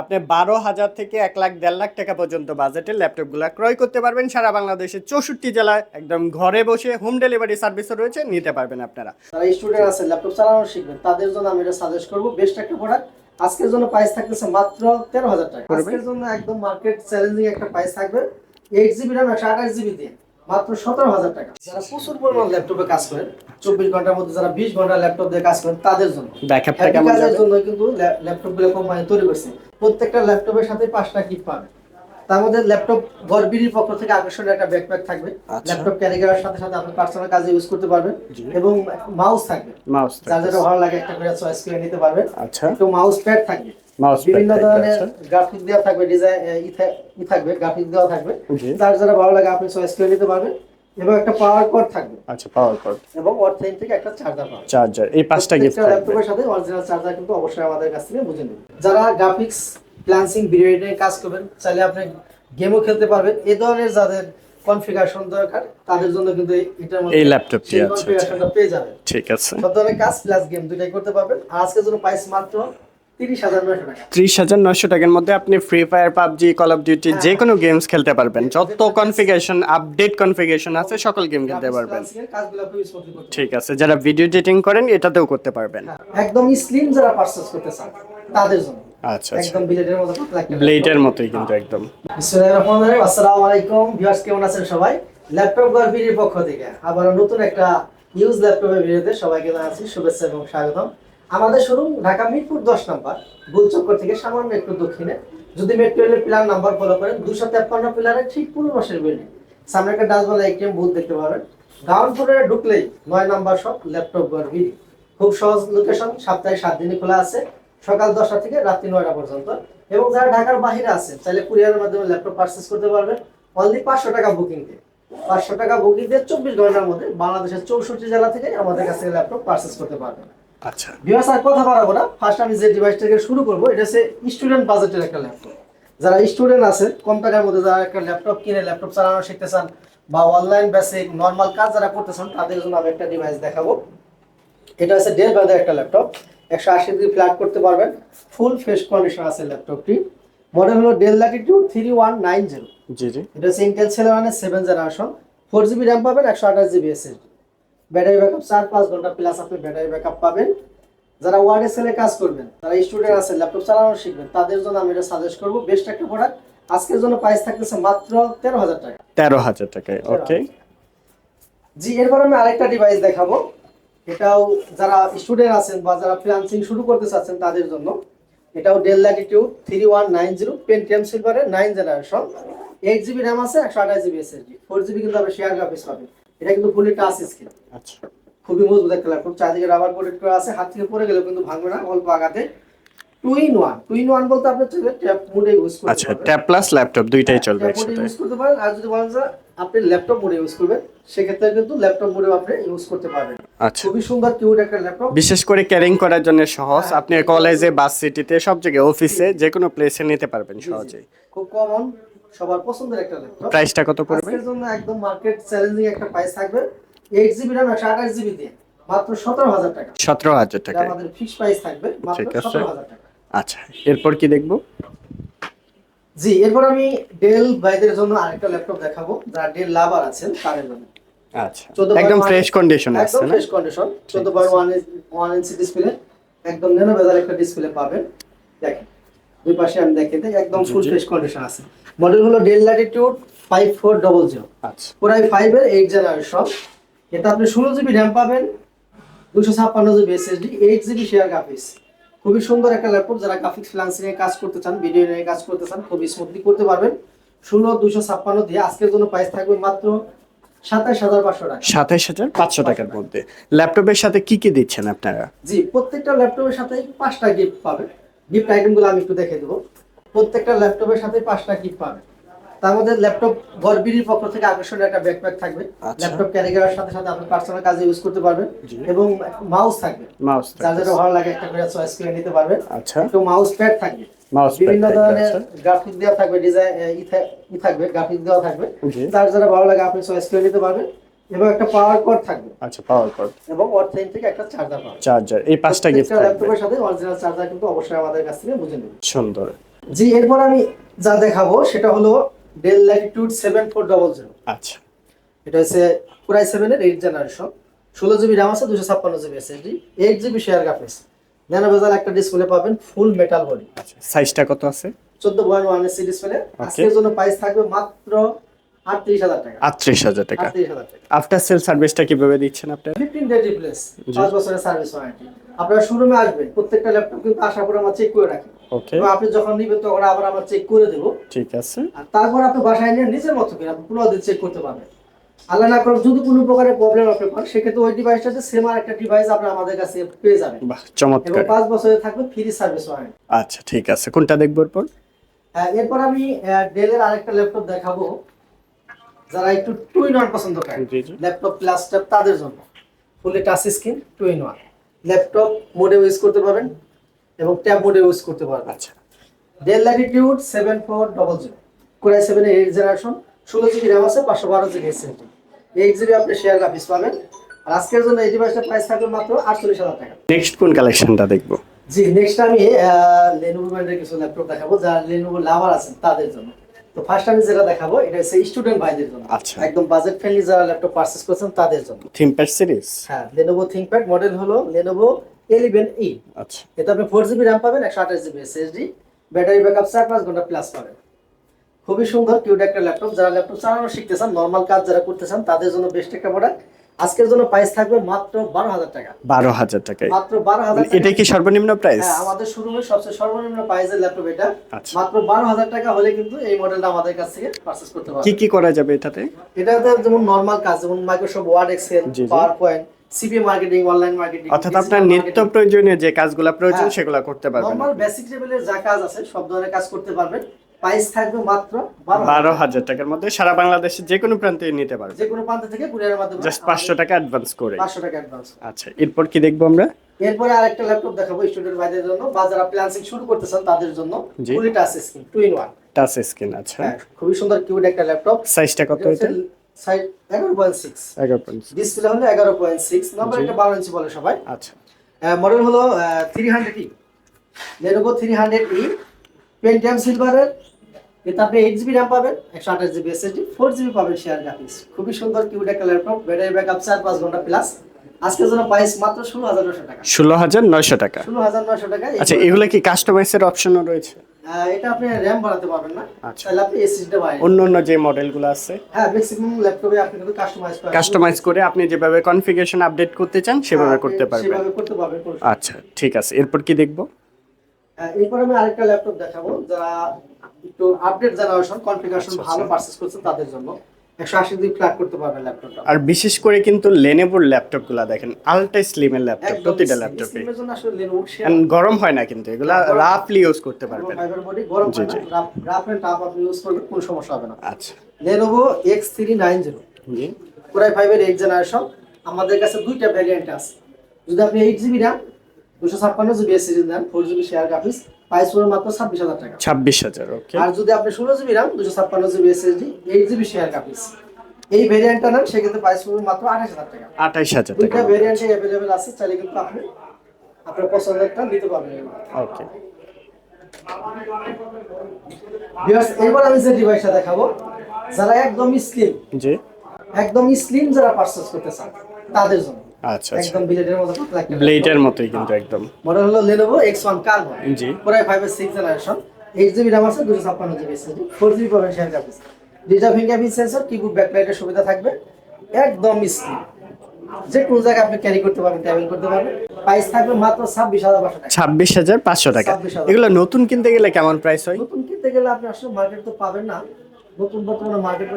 আপনি বারো হাজার থেকে এক লাখ দেড় লাখ টাকা পর্যন্ত বাজেটের ল্যাপটপগুলো ক্রয় করতে পারবেন। সারা বাংলাদেশের চৌষট্টি জেলায় একদম ঘরে বসে হোম ডেলিভারি সার্ভিসও রয়েছে নিতে পারবেন আপনারা। যারা স্টুডেন্ট আছে ল্যাপটপ চালানো শিখবেন তাদের জন্য আমি এটা সাজেস্ট করব বেস্ট একটা প্রোডাক্ট আজকের জন্য প্রাইস থাকতেছে মাত্র তেরো হাজার টাকা। আজকের জন্য একদম মার্কেট চ্যালেঞ্জিং একটা প্রাইস থাকবে। এইট জিবি র্যাম একশো আঠাশ জিবি দিয়ে মাত্র সতেরো হাজার টাকা। যারা প্রচুর পরিমাণ ল্যাপটপে কাজ করেন চব্বিশ ঘণ্টার মধ্যে যারা বিশ ঘণ্টা ল্যাপটপ দিয়ে কাজ করেন তাদের জন্য। কাজের জন্য কিন্তু ল্যাপটপগুলো কোম্পানি তৈরি করছে। প্রত্যেকটা ল্যাপটপের সাথে পাঁচটা কিট পাবে। তার মধ্যে ল্যাপটপ গরবিরির পক্ষ থেকে আকর্ষণীয় একটা ব্যাকপ্যাক থাকবে। আচ্ছা। ল্যাপটপ ক্যারি করার সাথে সাথে আপনি পার্সোনাল কাজে ইউজ করতে পারবেন এবং মাউস থাকবে। মাউস যার যেটা ভালো লাগে একটা করে চয়েস করে নিতে পারবেন। আচ্ছা। একটু মাউস প্যাড থাকবে। বিভিন্ন ধরনের গ্রাফিক দেওয়া থাকবে ডিজাইন ই থাকবে গ্রাফিক দেওয়া থাকবে। যার যেটা ভালো লাগে আপনি চয়েস করে নিতে পারবেন। এবং একটা পাওয়ার কর্ড থাকবে। আচ্ছা পাওয়ার কর্ড এবং অর্থাইন থেকে একটা চার্জার পাবেন। চার্জার এই পাঁচটা গিফট থাকবে। ল্যাপটপের সাথে অরিজিনাল চার্জার কিন্তু অবশ্যই আমাদের কাছ থেকে বুঝে নেবেন যারা গ্রাফিক্স প্ল্যান্সিং ভিডিও এডিটিং কাজ করবেন চাইলে আপনি গেমও খেলতে পারবেন। এই ধরনের যাদের কনফিগারেশন দরকার তাদের জন্য কিন্তু এটার মধ্যে এই ল্যাপটপটি আছে, আচ্ছা। কনফিগারেশনটা পেয়ে যাবেন। ঠিক আছে। সব ধরনের কাজ প্লাস গেম দুটাই করতে পারবেন। আজকের জন্য প্রাইস মাত্র তিরিশ হাজার নয়শো টাকার মধ্যে আপনি Free Fire PUBG call of duty যে কোনো গেমস খেলতে পারবেন। যত কনফিগারেশন আপডেট কনফিগারেশন আছে সকল গেম খেলতে পারবেন। ঠিক আছে যারা ভিডিও এডিটিং করেন এটাতেও করতে পারবেন। পারবেন। একদম স্লিম যারা পারচেজ করতে চান তাদের জন্য। আচ্ছা আচ্ছা। একদম ব্লেডের মতো ব্লেডের মতোই কিন্তু একদম। বিসমিল্লাহির রহমানির রহিম। আসসালামু আলাইকুম ভিউয়ার্স কেমন আছেন সবাই? ল্যাপটপ গর্বির পক্ষ থেকে আবার নতুন একটা ইউজ ল্যাপটপের ভিডিওতে সবাইকে জানাচ্ছি শুভেচ্ছা এবং স্বাগতম। আমাদের শোরুম ঢাকা মিরপুর দশ নম্বর, গুলচক্কর থেকে সামান্য একটু দক্ষিণে। যদি মেট্রো রেলের পিলার নাম্বার ফলো করেন দুশো তেপ্পান্ন পিলারের ঠিক পূর্ব পাশের বিল্ডিং সামনে একটা ডাচবালা এটিএম বুথ দেখতে পাবেন। গ্রাউন্ড ফ্লোরে ঢুকলেই নয় নাম্বার শপ ল্যাপটপ গর্বির খুব সহজ লোকেশন সপ্তাহে সাত দিনই খোলা আছে। সকাল দশটা থেকে রাত্রি নয়টা পর্যন্ত। এবং যারা ঢাকার বাহিরে আছে চাইলে কুরিয়ারের মাধ্যমে ল্যাপটপ পারচেস করতে পারবেন। অনলি পাঁচশো টাকা বুকিং দিয়ে পাঁচশো টাকা বুকিং দিয়ে চব্বিশ ঘণ্টার মধ্যে বাংলাদেশের চৌষট্টি জেলা থেকে আমাদের কাছ থেকে ল্যাপটপ পারচেস করতে পারবেন। আচ্ছা। ভিউয়ার্স আর কথা বাড়াবো না। ফার্স্ট আমি যে ডিভাইস থেকে শুরু করব এটা হচ্ছে স্টুডেন্ট বাজেটের একটা ল্যাপটপ যারা স্টুডেন্ট আছে কম টাকার মধ্যে যারা একটা ল্যাপটপ কিনে ল্যাপটপ চালানো শিখতে চান বা অনলাইন বেসিক নর্মাল কাজ যারা করতে চান তাদের জন্য আমি একটা ডিভাইস দেখাবো। এটা হচ্ছে ডেল ব্র্যান্ডের একটা ল্যাপটপ একশো আশি ডিগ্রি ফ্ল্যাট করতে পারবেন। ফুল ফ্রেশ কন্ডিশন আছে ল্যাপটপটি মডেল হলো Dell Latitude three one nine zero G G. এটা হচ্ছে ইন্টেল সেভেনের seven generation four GB RAM পাবেন একশো আঠাশ জিবি এসএসডি ব্যাটারি ব্যাকআপ চার পাঁচ ঘণ্টা প্লাস আপনি ব্যাটারি ব্যাকআপ পাবেন। যারা ওয়ার্ড এক্সেলে কাজ করবেন যারা স্টুডেন্ট আছে ল্যাপটপ চালানো শিখবেন তাদের জন্য আমি এটা সাজেস্ট করব। বেস্ট একটা প্রোডাক্ট আজকের জন্য প্রাইস থাকতেছে মাত্র তেরো হাজার টাকা। তেরো হাজার টাকায় ওকে জি এরপর আমি আরেকটা ডিভাইস দেখাবো। এটাও যারা স্টুডেন্ট আছেন বা যারা ফ্রিল্যান্সিং শুরু করতে চাচ্ছেন তাদের জন্য এটাও Dell Latitude three one nine zero Pentium সিলভারের nine generation eight GB RAM আছে একশো আঠাশ জিবি এসএসডি ফোর জিবি কিন্তু আপনি শেয়ার গ্রাফিক্স পাবেন। এটা কিন্তু ফুলি টাচ স্ক্রিন আচ্ছা। খুবই মজবুত একটা ল্যাপটপ চারদিকে রাবার প্রোটেক্ট করা আছে হাত থেকে পড়ে গেলেও কিন্তু ভাঙবে না অল্প আগাতে two in one two in one বলতে আপনি চাইলে ট্যাপ মোডে ইউজ করতে আচ্ছা ট্যাব প্লাস ল্যাপটপ দুইটাই চলবে একসাথে। ইউজ করতে পারেন আর যদি বলেন যে আপনি ল্যাপটপ মোডে ইউজ করবেন সেক্ষেত্রে কিন্তু ল্যাপটপ মোডেও আপনি ইউজ করতে পারবেন। আচ্ছা। খুবই সুন্দর কিউট একটা ল্যাপটপ বিশেষ করে ক্যারিং করার জন্য সহজ। আপনি কলেজে বাস সিটিতে সব জায়গায় অফিসে যে কোনো প্লেসে নিতে পারবেন সহজেই। খুব কমন সবার পছন্দের একটা ল্যাপটপ প্রাইসটা কত পড়বে? আজকের জন্য একদম মার্কেট চ্যালেঞ্জিং একটা প্রাইস থাকবে। এইট জিবি র্যাম একশো আঠাশ জিবি দিয়ে। মাত্র সতেরো হাজার টাকা। সতেরো হাজার এটা টাকায় আমাদের ফিক্স প্রাইস থাকবে মাত্র ঠিক আছে। সতেরো হাজার টাকা। আচ্ছা এরপর কি দেখব? জি এরপর আমি ডেল ভাইদের জন্য আরেকটা ল্যাপটপ দেখাবো যারা ডেল লাভার আছেন তাদের জন্য। আচ্ছা একদম ফ্রেশ কন্ডিশন আছে একদম ফ্রেশ কন্ডিশন চোদ্দ বার ওয়ান ওয়ান ইঞ্চি ডিসপ্লে একদম ন্যানো বেজার একটা ডিসপ্লে পাবেন। দেখেন দুই পাশে আমি দেখিয়ে দিই একদম ফুল। ফ্রেশ কন্ডিশন আছে। মডেল হলো Dell Latitude five four double zero আচ্ছা। পুরাই ফাইভের এইট জেনারেশন এটা আপনি ষোলো জিবি র্যাম পাবেন দুশো ছাপ্পান্ন GB SSD eight GB share graphics খুবই সুন্দর একটা ল্যাপটপ যারা গ্রাফিক্স ফ্রিলান্সিং এ কাজ করতে চান ভিডিও নিয়ে কাজ করতে চান খুবই স্মুথলি করতে পারবেন। ষোলো দুশো ছাপ্পান্ন দিয়ে আজকের জন্য প্রাইস থাকবে মাত্র সাতাশ হাজার পাঁচশো টাকা। সাতাইশ হাজার পাঁচশো টাকার মধ্যে। ল্যাপটপের সাথে কি কি দিচ্ছেন আপনারা? জি প্রত্যেকটা ল্যাপটপের সাথে পাঁচটা গিফট পাবে গিফট আইটেমগুলো আমি একটু দেখে দেবো। প্রত্যেকটা ল্যাপটপের সাথে পাঁচটা গিফট পাবে। তার মধ্যে ল্যাপটপ গরবিরির পক্ষ থেকে আকর্ষণীয় একটা ব্যাকপ্যাক থাকবে। আচ্ছা। ল্যাপটপ ক্যারি করার সাথে সাথে আপনি পার্সোনাল কাজে ইউজ করতে পারবেন এবং মাউস থাকবে। মাউস যার যেটা ভালো লাগে একটা করে চয়েস করে নিতে পারবেন। আচ্ছা। একটু মাউস প্যাড থাকবে। মাউস বিভিন্ন ধরনের আচ্ছা। গ্রাফিক দেওয়া থাকবে ডিজাইন ই থাকবে গ্রাফিক দেওয়া থাকবে। যার যেটা ভালো লাগে আপনি চয়েস করে নিতে পারবেন। এবং একটা পাওয়ার কর্ড থাকবে। আচ্ছা পাওয়ার কর্ড এবং অর্থাইন থেকে একটা চার্জার পাবেন চার্জার এই পাঁচটা গিফট থাকবে। ল্যাপটপের সাথে অরিজিনাল চার্জার কিন্তু অবশ্যই আমাদের কাছ থেকে বুঝে নেবেন সুন্দর। জি এরপর আমি যা দেখাবো সেটা হলো Dell Latitude seven four double zero আচ্ছা। এটা হচ্ছে পুরাই সেভেনের এইট জেনারেশন ষোলো জিবি র্যাম আছে দুশো ছাপ্পান্ন GB SSD eight GB share graphics nano bezel একটা ডিসপ্লে পাবেন ফুল মেটাল বডি আচ্ছা সাইজটা কত আছে? চোদ্দ পয়েন্ট ওয়ান এসি ডিসপ্লে আজকের জন্য প্রাইস থাকবে মাত্র আটত্রিশ হাজার টাকা। আটত্রিশ হাজার টাকা। আফটার সেল সার্ভিসটা কীভাবে দিচ্ছেন আপনারা ফিফটিন ডে রিপ্লেস পাঁচ বছরের সার্ভিস ওয়ারেন্টি আপনারা শোরুমে আসবেন প্রত্যেকটা ল্যাপটপ কিন্তু আসার পরে আমরা চেক করে রাখি। ওকে আপনি যখন নিবেন তখন আবার আমরা চেক করে দেবো। ঠিক আছে। আর তারপর আপনি বাসায় নিয়ে নিজের মতো করে আপনি পুরো দিন চেক করতে পারবেন। আল্লাহ না করুক যদি কোনো প্রকারের প্রবলেম আপনি পান সেক্ষেত্রে ওই ডিভাইসটাতে সেম আর একটা ডিভাইস আপনি আমাদের কাছে পেয়ে যাবেন। বাহ এবং চমৎকার পাঁচ বছরের থাকবে ফ্রি সার্ভিস ওয়ারেন্টি আচ্ছা ঠিক আছে। কোনটা দেখব এরপর? এরপর আমি ডেলের আরেকটা ল্যাপটপ দেখাবো। যারা একটু টু ইন ওয়ান পছন্দ জি ল্যাপটপ প্লাস ট্যাব তাদের জন্য। Fully touch screen two in one laptop মোডে ইউজ করতে পারবেন এবং ট্যাব মোডে ইউজ করতে পারবেন। আচ্ছা। Dell Latitude seven four double zero core i সেভেনের এইট জেনারেশন ষোলো জিবি র্যাম আছে পাঁচশো বারো জিবি এসএসডি এইট জিবি আপনি শেয়ার গ্রাফিক্স পাবেন। আর আজকের জন্য এই ডিভাইসটার প্রাইস থাকবে মাত্র আটচল্লিশ হাজার টাকা। নেক্সট কোন কালেকশনটা দেখব? জি নেক্সট আমি লেনোভো ব্র্যান্ডের কিছু ল্যাপটপ দেখাবো যারা লেনোভো লাভার আছেন তাদের জন্য। তো ফার্স্ট আমি যেটা দেখাবো এটা হচ্ছে স্টুডেন্ট ভাইদের জন্য। আচ্ছা। একদম বাজেট ফ্রেন্ডলি যারা ল্যাপটপ পারচেস করেছেন তাদের জন্য। থিমপ্যাড সিরিজ হ্যাঁ লেনোভো থিংকপ্যাড মডেল হলো লেনোভো এলিভেন ই আচ্ছা। এটা আপনি ফোর জিবি র্যাম পাবেন একশো আঠাশ জিবি এসএসডি ব্যাটারি ব্যাকআপ চার পাঁচ ঘণ্টা প্লাস পাবেন। খুবই সুন্দর কিউট একটা ল্যাপটপ যারা ল্যাপটপ চালানো শিখতে চান নর্মাল কাজ যারা করতে চান তাদের জন্য বেস্ট একটা প্রোডাক্ট আজকের জন্য প্রাইস থাকবে মাত্র বারো হাজার টাকা। বারো হাজার টাকায়। মাত্র বারো হাজার এটা কি সর্বনিম্ন প্রাইস হ্যাঁ আমাদের শোরুমের সবচেয়ে সর্বনিম্ন প্রাইসের ল্যাপটপ এটা। আচ্ছা। মাত্র বারো হাজার টাকা হলে কিন্তু এই মডেলটা আমাদের কাছ থেকে পারচেস করতে কি পারবেন কি করা যাবে এটাতে? এটাতে যেমন নর্মাল কাজ যেমন Microsoft Word Excel. PowerPoint CP marketing online marketing অর্থাৎ আপনার নিত্য প্রয়োজনীয় যে কাজগুলো প্রয়োজন হ্যাঁ। সেগুলো করতে পারবেন নর্মাল বেসিক লেভেলের যা কাজ আছে সব ধরনের কাজ করতে পারবেন। প্রাইস থাকবে মাত্র বারো হাজার টাকার মধ্যে সারা বাংলাদেশে যে কোনো প্রান্তে নিতে পারবে। যে কোনো প্রান্ত থেকে কুরিয়ারের মাধ্যমে জাস্ট পাঁচশো টাকা অ্যাডভান্স করে। পাঁচশো টাকা অ্যাডভান্স আচ্ছা এরপর কি দেখব আমরা? এরপরে আরেকটা ল্যাপটপ দেখাবো স্টুডেন্ট ভাইদের জন্য। বা যারা শুরু করতেছেন তাদের জন্য fully touch screen two in one touch screen আচ্ছা। হ্যাঁ, খুবই সুন্দর কিউড একটা ল্যাপটপ সাইজটা কত এটা সাইজ 11.6 11.6 ডিসপ্লে হলো 11.6 নাম্বার এটা 12 ইঞ্চি বলে সবাই। আচ্ছা। মডেল হলো 300e e। Lenovo 300e Pentium সিলভারের এতে আপনি এইট জিবি র্যাম পাবেন একশো আঠাশ জিবি এসএসডি ফোর জিবি পাবেন শেয়ার গ্রাফিক্স খুবই সুন্দর কিউটা ল্যাপটপ ব্যাটারি ব্যাকআপ চার পাঁচ ঘণ্টা প্লাস আজকের জন্য প্রাইস মাত্র ষোলো হাজার নশো টাকা। ষোলো হাজার নয়শো টাকা। ষোলো হাজার টাকা আচ্ছা এগুলো কি কাস্টমাইজের অপশনও রয়েছে? এটা আপনি র্যাম বাড়াতে পারবেন না। আচ্ছা। তাহলে আপনি অন্য অন্য যে মডেলগুলো আছে? হ্যাঁ ম্যাক্সিমাম ল্যাপটপে আপনি কিন্তু কাস্টমাইজ কাস্টমাইজ করে আপনি যেভাবে কনফিগারেশন আপডেট করতে চান সেভাবে হ্যাঁ, করতে পারবেন। সেভাবে করতে পারবেন। আচ্ছা ঠিক আছে। এরপর কি দেখব? এরপর আমি আরেকটা ল্যাপটপ দেখাবো যারা একটু আপডেট জেনারেশন কনফিগারেশন ভালো। পারচেজ করছেন তাদের জন্য। একশো আশি দিন ফ্ল্যাট করতে পারবেন ল্যাপটপটা আর বিশেষ করে কিন্তু লেনেভোর ল্যাপটপগুলো দেখেন আলট্রা স্লিমের ল্যাপটপ প্রতিটা ল্যাপটপে গরম হয় না কিন্তু এগুলা রাফলি ইউজ করতে পারবেন। গরম হয় না। রাফ এন্ড টাফ আপনি ইউজ করলে কোনো সমস্যা হবে না। আচ্ছা। Lenovo X390 জি। পুরাই ফাইভের এইট জেনারেশন আমাদের কাছে দুইটা ভ্যারিয়েন্ট আছে। যদি আপনি এইট জিবি র্যাম দুশো ছাপ্পান্ন জিবি এসএসডি নেন four GB share graphics price পড়বে মাত্র ছাব্বিশ হাজার টাকা। ছাব্বিশ হাজার ওকে আর যদি আপনি ষোলো জিবি র্যাম দুশো ছাপ্পান্ন GB eight GB share graphics এই ভ্যারিয়েন্টটা নেন সেক্ষেত্রে প্রাইস পড়বে মাত্র আঠাশ হাজার টাকা। আঠাইশ হাজার দুইটা টাকা অ্যাভেলেবেল আছে চাইলে কিন্তু আপনি আপনার পছন্দেরটা নিতে পারবেন। ওকে এরপর আমি যে ডিভাইসটা দেখাবো যারা একদম স্লিম জি। একদম স্লিম যারা পারচেজ করতে চান তাদের জন্য। আচ্ছা একদম ব্লেডের মতো পাতলা একটা ব্লেডের মতোই কিন্তু একদম। মডেল হলো Lenovo X1 Carbon জি। পুরাই ফাইভ এর six generation eight GB RAM আছে দুশো ছাপ্পান্ন জিবি এসএসডি ফোর জিবি পাবেন share graphics digital fingerprint sensor keyboard ব্যাকলাইটের সুবিধা থাকবে। একদম স্লিম যে কোনো জায়গায় আপনি ক্যারি করতে পারবেন ট্রাভেল করতে পারবেন। প্রাইস থাকবে মাত্র ছাব্বিশ হাজার পাঁচশো টাকা। ছাব্বিশ হাজার পাঁচশো টাকা। এগুলো নতুন কিনতে গেলে কেমন প্রাইস হয়? নতুন কিনতে গেলে আপনি আসলে মার্কেট তো পাবেন না। নতুন বর্তমানে মার্কেট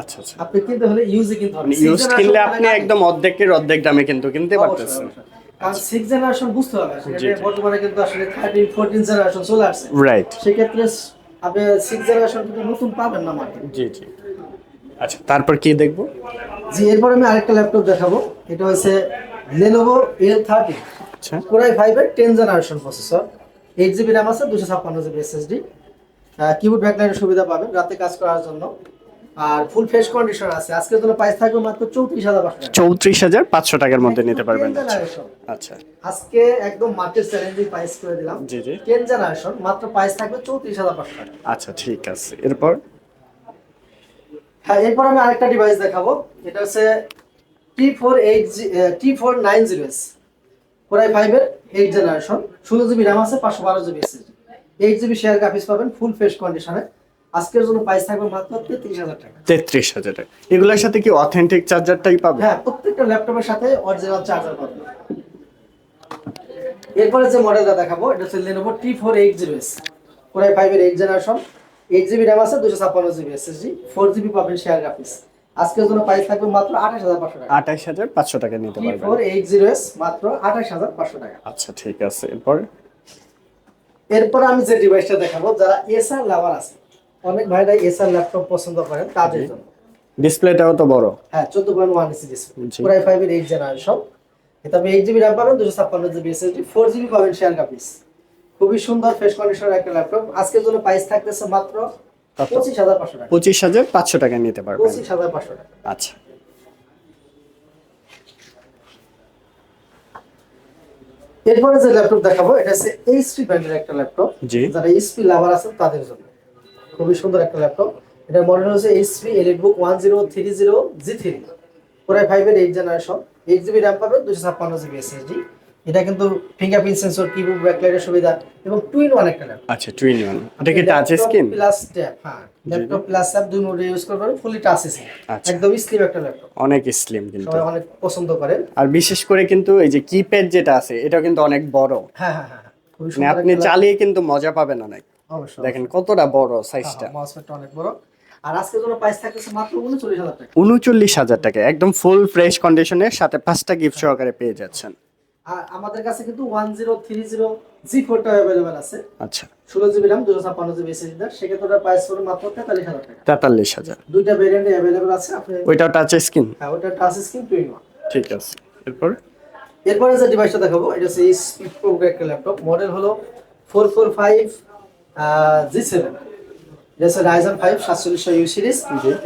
আচ্ছা আচ্ছা। আপনি কিনতে হলে ইউজে কিনতে হবে। ইউজ কিনলে আপনি মানে একদম অর্ধেকের অর্ধেক দামে কিন্তু কিনতে পারতেছেন। কারণ সিক্স জেনারেশন বুঝতে হবে। আসলে জি, যে জি। বর্তমানে কিন্তু আসলে থার্টিন ফোরটিন জেনারেশন চলে আসছে। রাইট সেক্ষেত্রে আপনি সিক্স জেনারেশন কিন্তু নতুন পাবেন না মার্কেট জি জি। আচ্ছা তারপর কি দেখব? জি এরপর আমি আরেকটা ল্যাপটপ দেখাবো। এটা হচ্ছে Lenovo L30 আচ্ছা। ফাইভের ten generation processor GB RAM আছে দুশো ছাপ্পান্ন জিবি এসএসডি কিবোর্ড ব্যাকলাইটের সুবিধা পাবেন রাতে কাজ করার জন্য। আর ফুল ফ্রেশ কন্ডিশন আছে। আজকের জন্য প্রাইস থাকবে মাত্র চৌত্রিশ হাজার চৌত্রিশ হাজার পাঁচশো টাকার মধ্যে নিতে পারবেন আচ্ছা। আজকে একদম মার্কেট চ্যালেঞ্জিং প্রাইস করে দিলাম। জি জি। টেন জেনারেশন মাত্র প্রাইস থাকবে চৌত্রিশ হাজার পাঁচশো টাকা। আচ্ছা ঠিক আছে। এরপর? হ্যাঁ এরপর আমি আরেকটা ডিভাইস দেখাবো। এটা হচ্ছে T four eight G T four nine zero S core i ফাইভের এইট জেনারেশন ষোলো জিবি র্যাম আছে পাঁচশো বারো GB SSD eight GB share graphics পাবেন ফুল ফ্রেশ কন্ডিশনে আজকের জন্য প্রাইস থাকবে মাত্র তেত্রিশ হাজার টাকা। তেত্রিশ হাজার টাকা। এগুলোর সাথে কি অথেন্টিক চার্জারটাই পাবে হ্যাঁ প্রত্যেকটা ল্যাপটপের সাথে অরিজিনাল চার্জার পাবেন। এরপরে যে মডেলটা দেখাবো এটা হচ্ছে T four eight zero S core i ফাইভের eight generation eight GB RAM আছে দুশো ছাপ্পান্ন জিবি এসএসডি ফোর জিবি পাবেন শেয়ার গ্রাফিক্স আজকের জন্য প্রাইস থাকবে মাত্র আঠাশ হাজার পাঁচশো টাকা। আঠাইশ হাজার পাঁচশো টাকা নিতে পারবেন। ফোর এইট জিরো এস মাত্র আঠাশ হাজার পাঁচশো টাকা। আচ্ছা ঠিক আছে। এরপর? এরপর আমি যে ডিভাইসটা দেখাবো যারা এসআর লাভার আছে অনেক ভাইরা এসআর ল্যাপটপ পছন্দ করেন তাদের জন্য। ডিসপ্লেটাও তো বড়। হ্যাঁ চোদ্দ পয়েন্ট ওয়ান ইসি ডিসপ্লে জি। পুরাই ফাইভের এইট জেনারেশন তবে এইট জিবি র্যাম পাবেন দুশো ছাপ্পান্ন জিবি এসএসডি ফোর জিবি পাবেন শেয়ার গ্রাফিক্স খুবই সুন্দর ফ্রেশ কন্ডিশনের একটা ল্যাপটপ আজকের জন্য প্রাইস থাকতেছে মাত্র কত? পঁচিশ হাজার পাঁচশো টাকা। পঁচিশ হাজার পাঁচশো টাকা নিতে পারবেন। পঁচিশ হাজার পাঁচশো টাকা। আচ্ছা। এরপরে যে ল্যাপটপ দেখাবো এটা হচ্ছে এইচপি ব্র্যান্ডের একটা ল্যাপটপ যারা এইচপি লাভার আছে তাদের জন্য। খুবই সুন্দর একটা ল্যাপটপ এটা মডেল হচ্ছে HP EliteBook one zero three zero G three পুরাই ফাইভের eight generation eight GB RAM পাবেন দুশো ছাপ্পান্ন জিবি এসএসডি এটা কিন্তু ফিঙ্গারপ্রিন্ট সেন্সর কিবোর্ড ব্যাকলাইটের সুবিধা এবং টুইন ওয়ান একটা ল্যাপটপ আচ্ছা টুইন ওয়ান এটা কি টাচ স্ক্রিন প্লাস ট্যাব হ্যাঁ ল্যাপটপ প্লাস ট্যাব দুই মোডে ইউজ করতে পারবেন ফুলি টাচ স্ক্রিন। একদম স্লিম একটা ল্যাপটপ অনেক স্লিম কিন্তু। সবাই অনেক পছন্দ করেন আর বিশেষ করে কিন্তু এই যে কিপ্যাড যেটা আছে এটাও কিন্তু অনেক বড়। হ্যাঁ হ্যাঁ হ্যাঁ খুবই মানে আপনি চালিয়ে কিন্তু মজা পাবেন অনেক। অবশ্যই দেখেন কতটা বড় সাইজটা মাউসপ্যাডটা অনেক বড়। আর আজকের জন্য প্রাইস থাকতেছে মাত্র উনচল্লিশ হাজার টাকা। উনচল্লিশ হাজার টাকা। একদম ফুল ফ্রেশ কন্ডিশনের সাথে পাঁচটা গিফট সহকারে পেয়ে যাচ্ছেন। আর আমাদের কাছে কিন্তু one zero three zero G ফোরটা অ্যাভেলেবেল আছে। আচ্ছা। ষোলো জিবি র্যাম দুশো ছাপ্পান্ন জিবি এসএসডি সেক্ষেত্রে প্রাইস পড়বে মাত্র তেতাল্লিশ হাজার টাকা। তেতাল্লিশ হাজার। দুইটা ভেরিয়েন্টে অ্যাভেলেবেল আছে আপনি ওইটাও টাচ স্ক্রিন হ্যাঁ ওটা টাচ স্ক্রিন টুইন ওয়ান ঠিক আছে। এরপর? এরপরে যে ডিভাইসটা দেখাবো এটা হচ্ছে স্পিড প্রো একটা ল্যাপটপ মডেল হলো four four five G seven এটা হচ্ছে রাইজন ফাইভ সাতচল্লিশশো ইউ সিরিজ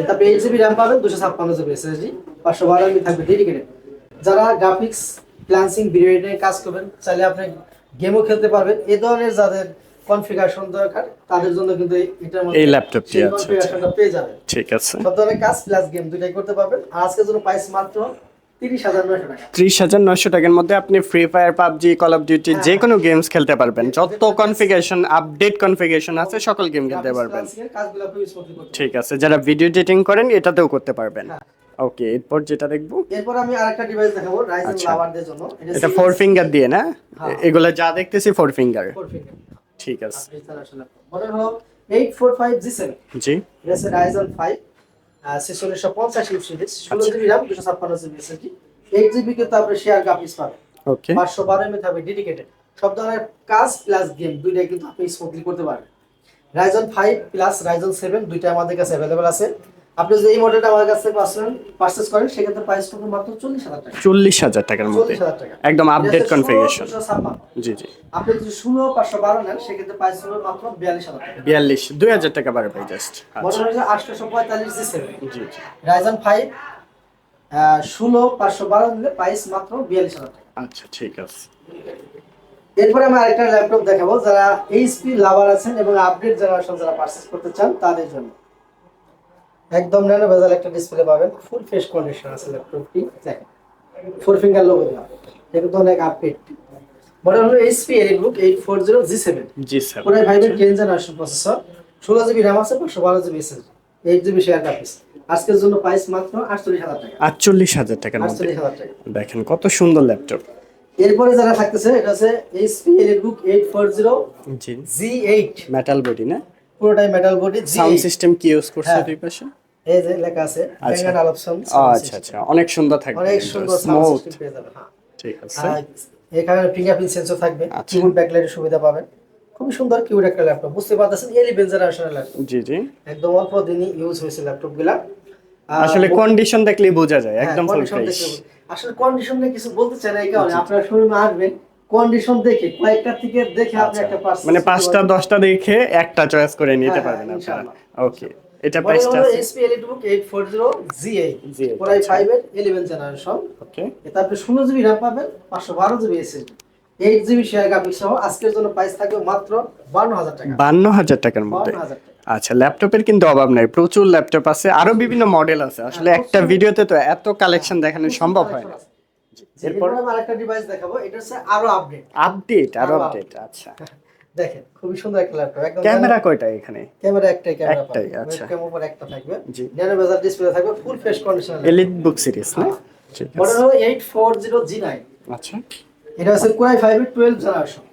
তারপরে এইট জিবি র্যাম পাবেন দুশো ছাপ্পান্ন জিবি এসএসডি পাঁচশো বারো এমবি থাকবে ডেডিকেটেড যারা গ্রাফিক্স প্ল্যান্সিং ভিডিও এডিটিং কাজ করবেন চাইলে আপনি গেমও খেলতে পারবেন। এই ধরনের যাদের কনফিগারেশন দরকার তাদের জন্য কিন্তু এটার মধ্যে এই ল্যাপটপটি আছে। কনফিগারেশনটা পেয়ে যাবেন। ঠিক আছে। সব ধরনের কাজ প্লাস গেম দুটাই করতে পারবেন। আর আজকের জন্য প্রাইস মাত্র তিরিশ হাজার নয়শো টাকার মধ্যে আপনি Free Fire PUBG Call of Duty যে কোনো গেমস খেলতে পারবেন। যত কনফিগারেশন আপডেট কনফিগারেশন আছে সকল গেম খেলতে পারবেন। ঠিক আছে যারা ভিডিও এডিটিং করেন এটাতেও করতে পারবেন। হ্যাঁ। ওকে এরপর যেটা দেখব? এরপর আমি আরেকটা ডিভাইস দেখাবো রাইজেন আচ্ছা। লাভারদের জন্য। এটা ফোর ফিঙ্গার দিয়ে না? হ্যাঁ। এগুলো যা দেখতেছি ফোর ফিঙ্গার ঠিক আছে। মডেল হলো eight four five G seven জি। এটা হচ্ছে রাইজেন ফাইভ ছেচল্লিশশো পঞ্চাশ ইউ সিরিজ ষোলো। জিবি র্যাম দুশো ছাপ্পান্ন জিবি এসএসডি এইট জিবি কিন্তু আপনি শেয়ার গ্রাফিক্স পাবেন। ওকে। পাঁচশো বারো এমএ থাকবে ডেডিকেটেড সব ধরনের কাজ প্লাস গেম দুইটাই কিন্তু আপনি স্মুথলি করতে পারবেন। Ryzen five plus Ryzen seven দুইটা আমাদের কাছে অ্যাভেলেবেল আছে। আপনি যদি এই মডেলটা আমার কাছ থেকে পারচেস করেন সেক্ষেত্রে প্রাইস মাত্র চল্লিশ হাজার টাকা। চল্লিশ হাজার টাকার মধ্যে। একদম আপডেট কনফিগারেশন জি জি। আপনি যদি ষোলো পাঁচশো বারো নেন সেক্ষেত্রে প্রাইস মাত্র বিয়াল্লিশ হাজার টাকা। বিয়াল্লিশ দুই হাজার টাকা জাস্ট আচ্ছা। মডেল হচ্ছে আটশোশো পঁয়তাল্লিশ G seven G G. Ryzen five ষোলো পাঁচশো বারো নিলে প্রাইস মাত্র বিয়াল্লিশ হাজার টাকা। আচ্ছা ঠিক আছে। এরপরে আমি আরেকটা ল্যাপটপ দেখাবো যারা এইচপি লাভার আছেন এবং আপডেট জেনারেশন যারা পারচেস করতে চান তাদের জন্য। একদম ন্যানো ভেজাল একটা ডিসপ্লে পাবেন। ফুল ফেস কন্ডিশন আছে ল্যাপটপটি দেখেন ফোর ফিঙ্গার লোগো দেওয়া। এটা কিন্তু অনেক আপডেট মডেল হলো HP EliteBook eight four zero G seven জি স্যার পুরাই ফাইভের টেন জেনারেশন প্রসেসর ষোলো জিবি র্যাম আছে পাঁচশো বারো GB SSD eight GB share graphics আজকের জন্য প্রাইস মাত্র আটচল্লিশ হাজার টাকা। আটচল্লিশ হাজার মধ্যে। আটচল্লিশ হাজার টাকা। দেখেন কত সুন্দর ল্যাপটপ এরপরে যারা থাকতেছে এটা হচ্ছে HP EliteBook eight four zero G. Eight metal body না? পুরোটাই মেটাল বডি সাউন্ড সিস্টেম কি ইউজ করছে হ্যাঁ। দুই পাশে? এই যে লেখা আছে আচ্ছা। ব্যাঙ্গান আচ্ছা আচ্ছা। অনেক সুন্দর থাকবে অনেক সুন্দর স্মুথ পেয়ে হ্যাঁ। ঠিক আছে। এখানে ফিঙ্গারপ্রিন্ট সেন্সর থাকবে আচ্ছা। কিবোর্ড ব্যাকলাইটের সুবিধা পাবেন। খুবই সুন্দর কিউট একটা ল্যাপটপ বুঝতে পারতেছেন? এলিভেন জেনারেশনের ল্যাপটপ জি জি। একদম অল্প দিনই ইউজ হয়েছে আসলে কন্ডিশন দেখলেই বোঝা যায় হ্যাঁ, একদম ফুল ফ্রেশ আসলে কন্ডিশন নিয়ে কিছু বলতে চাই না এই কারণে আপনারা শোরুমে আসবেন কন্ডিশন দেখে কয়েকটা থেকে দেখে আপনি একটা purchase মানে পাঁচটা দশটা দেখে একটা চয়েস করে নিতে হ্যাঁ, পারবেন আপনারা। ওকে এটা প্রাইসটা আছে। SP eight four zero G eight G8, core i আচ্ছা। ফাইভ এর ইলেভেন জেনারেশন ওকে এতে আপনি ষোলো জিবি র্যাম পাবেন পাঁচশো বারো GB SSD eight GB share graphics সহ আজকের জন্য প্রাইস থাকবে মাত্র বান্ন হাজার টাকা। বান্ন হাজার টাকার মধ্যে। আচ্ছা ল্যাপটপের কিন্তু অভাব নাই প্রচুর ল্যাপটপ আছে আরও বিভিন্ন মডেল আছে। আসলে হ্যাঁ, একটা ভিডিওতে তো এত কালেকশন দেখানো সম্ভব হয় না। এরপর আমি আরেকটা ডিভাইস দেখাবো এটা হচ্ছে আরও আপডেট আপডেট আরও আপডেট আচ্ছা। দেখেন খুবই সুন্দর একটা ল্যাপটপ একদম ক্যামেরা কয়টা এখানে? ক্যামেরা একটাই ক্যামেরা একটাই, আচ্ছা। ওয়েবক্যাম উপর একটা থাকবে। জি। ন্যানো বেজার ডিসপ্লে থাকবে full face condition EliteBook series না? ঠিক মডেল হলো আচ্ছা। এটা হচ্ছে কোরাই ফাইভ এর twelve generation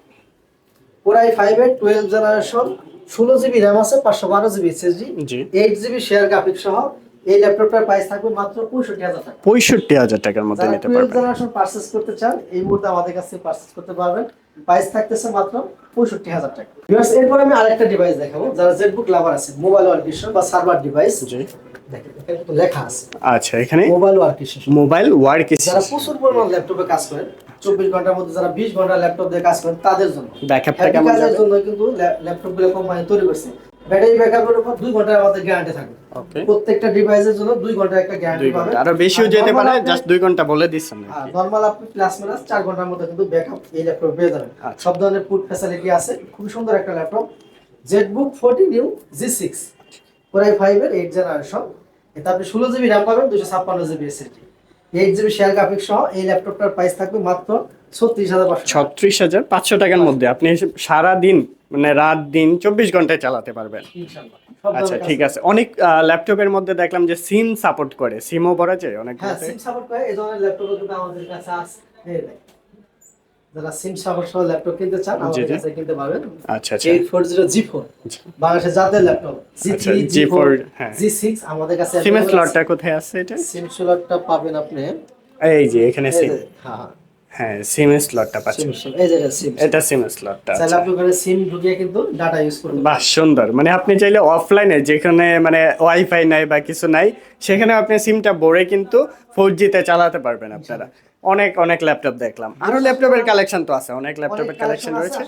core i five এর টুয়েলভ জেনারেশন ষোলো জিবি র্যাম আছে পাঁচশো বারো জিবি এসএসডি জি। এইট জিবি শেয়ার গ্রাফিক্স সহ এই ল্যাপটপটার প্রাইস থাকবে মাত্র পঁয়ষট্টি হাজার টাকা। পঁয়ষট্টি হাজার টাকার মধ্যে যারা নিতে পারবেন। জেনারেশন পারচেস করতে চান এই মুহূর্তে আমাদের কাছে পারচেস করতে পারবেন। প্রাইস থাকতেছে মাত্র পঁয়ষট্টি হাজার টাকা। এরপর আমি আরেকটা ডিভাইস দেখাবো যারা জেটবুক লাভার আছে মোবাইল ওয়ার্কেশন বা সার্ভার ডিভাইস লেখা আছে। আচ্ছা এখানে মোবাইল ওয়ার্কেশন মোবাইল ওয়ার্কেশন যারা প্রচুর পরিমাণ ল্যাপটপে কাজ করেন চব্বিশ ঘণ্টার মধ্যে যারা বিশ ঘণ্টা ল্যাপটপ দিয়ে কাজ করেন তাদের জন্য। ব্যাকআপটা কেমন যাবে? জন্য কিন্তু ল্যাপটপগুলো কোম্পানি তৈরি করছে। ব্যাটারি ব্যাকআপের উপর দুই ঘণ্টার আমাদের গ্যারান্টি থাকবে। ওকে প্রত্যেকটা ডিভাইসের জন্য দুই ঘণ্টার একটা গ্যারান্টি ঘণ্টা। পাবেন আরও বেশিও যেতে পারে জাস্ট দুই ঘণ্টা বলে দিচ্ছেন। কি। নর্মাল আপনি প্লাস মাইনাস চার ঘণ্টার মধ্যে কিন্তু ব্যাকআপ এই ল্যাপটপ পেয়ে যাবেন। আচ্ছা। সব ধরনের ফুড ফ্যাসিলিটি আছে খুবই সুন্দর একটা laptop Zenbook forty new G six core i five এর এইট জেনারেশন এতে আপনি ষোলো জিবি র্যাম পাবেন দুশো ছাপ্পান্ন GB SSD eight GB share graphics সহ এই ল্যাপটপটার প্রাইস থাকবে মাত্র ছত্রিশ হাজার পাঁচশো টাকার মধ্যে। আপনি সারা দিন মানে রাত দিন চব্বিশ ঘন্টায় চালাতে পারবেন। আচ্ছা ঠিক আছে। অনেক ল্যাপটপের মধ্যে দেখলাম যে সিম সাপোর্ট করে। সিমও ভরা যায় অনেক হ্যাঁ সিম সাপোর্ট করে। এই ধরনের ল্যাপটপ কিন্তু আমাদের কাছে আছে যারা সিম সাপোর্ট সহ ল্যাপটপ কিনতে চান আমাদের কাছে কিনতে পারবেন। আচ্ছা আচ্ছা। Eight four zero G four. বাংলাদেশের জাতের ল্যাপটপ। জি আচ্ছা, থ্রি জি ফোর G4, হ্যাঁ। জি সিক্স আমাদের কাছে available স্লটটা কোথায় আছে এটা? সিম স্লটটা পাবেন আপনি এই যে এখানে সিম। হ্যাঁ। হ্যাঁ সিমের স্লটটা পাচ্ছেন এই যে এটা সিম এটা স্লটটা চাইলে আপনি ওখানে সিম ঢুকিয়ে কিন্তু ডাটা ইউজ করতে বাহ সুন্দর। মানে আপনি চাইলে অফলাইনে যেখানে মানে ওয়াইফাই নাই বা কিছু নাই সেখানে আপনি সিমটা ভরে কিন্তু ফোর জিতে চালাতে পারবেন আপনারা। অনেক অনেক ল্যাপটপ দেখলাম। আরও ল্যাপটপের কালেকশন তো আছে অনেক ল্যাপটপের কালেকশন রয়েছে।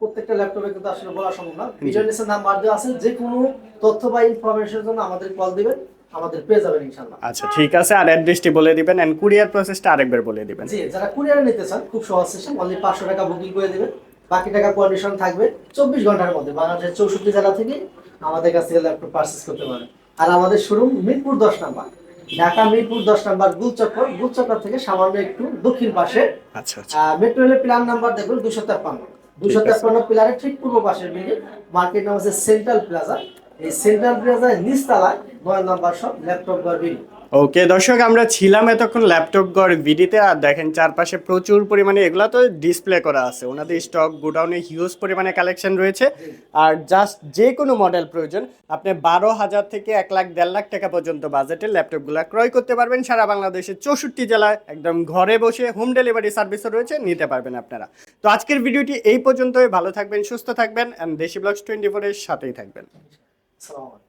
প্রত্যেকটা ল্যাপটপে কিন্তু আসলে বলা সম্ভব না। ভিডিও নাম্বার দেওয়া আছে যে কোনো তথ্য বা ইনফরমেশনের জন্য আমাদের কল দিবেন। আমাদের পেয়ে যাবেন ইনশাল্লাহ আচ্ছা ঠিক আছে আর অ্যাড্রেসটি বলে দিবেন এন্ড কুরিয়ার প্রসেসটা আরেকবার বলে দিবেন। জি যারা কুরিয়ারে নিতে চান খুব সহজ সিস্টেম অনলি পাঁচশো টাকা বুকিং করে দিবেন। বাকি টাকা কন্ডিশন থাকবে চব্বিশ ঘণ্টার মধ্যে। বাংলাদেশের চৌষট্টি জেলা থেকে আমাদের কাছ থেকে ল্যাপটপ পারচেস করতে পারেন। আর আমাদের শোরুম মিরপুর দশ নাম্বার। ঢাকা মিরপুর দশ নাম্বার গুলচক্কর। গুলচক্কর থেকে সামান্য একটু দক্ষিণ পাশে। আচ্ছা আচ্ছা। মেট্রো রেলের প্ল্যান নাম্বার দেখবেন দুশো তেপ্পান্ন। দুশো তেপ্পান্ন প্লারের ঠিক পূর্ব পাশের বিল্ডিং মার্কেট নাম হচ্ছে সেন্ট্রাল প্লাজা এই সেন্ট্রাল প্লাজার নিচতলায় নয় নাম্বার সব ল্যাপটপ বিল্ডিং ওকে, দর্শক, আমরা ছিলাম এতক্ষণ ল্যাপটপ গড় ভিডিতে আর দেখেন চারপাশে প্রচুর পরিমাণে এগুলা তো ডিসপ্লে করা আছে। ওনাদের স্টক গোডাউনে হিউজ পরিমাণে কালেকশন রয়েছে। আর জাস্ট যে কোনো মডেল প্রয়োজন, আপনি বারো হাজার থেকে এক লাখ, দেড় লাখ টাকা পর্যন্ত বাজেটের ল্যাপটপগুলো ক্রয় করতে পারবেন। সারা বাংলাদেশের চৌষট্টি জেলায় একদম ঘরে বসে হোম ডেলিভারি সার্ভিসও রয়েছে, নিতে পারবেন আপনারা। তো আজকের ভিডিওটি এই পর্যন্তই। ভালো থাকবেন, সুস্থ থাকবেন অ্যান্ড দেশি ব্লগস টোয়েন্টি ফোরের সাথেই থাকবেন। সালাম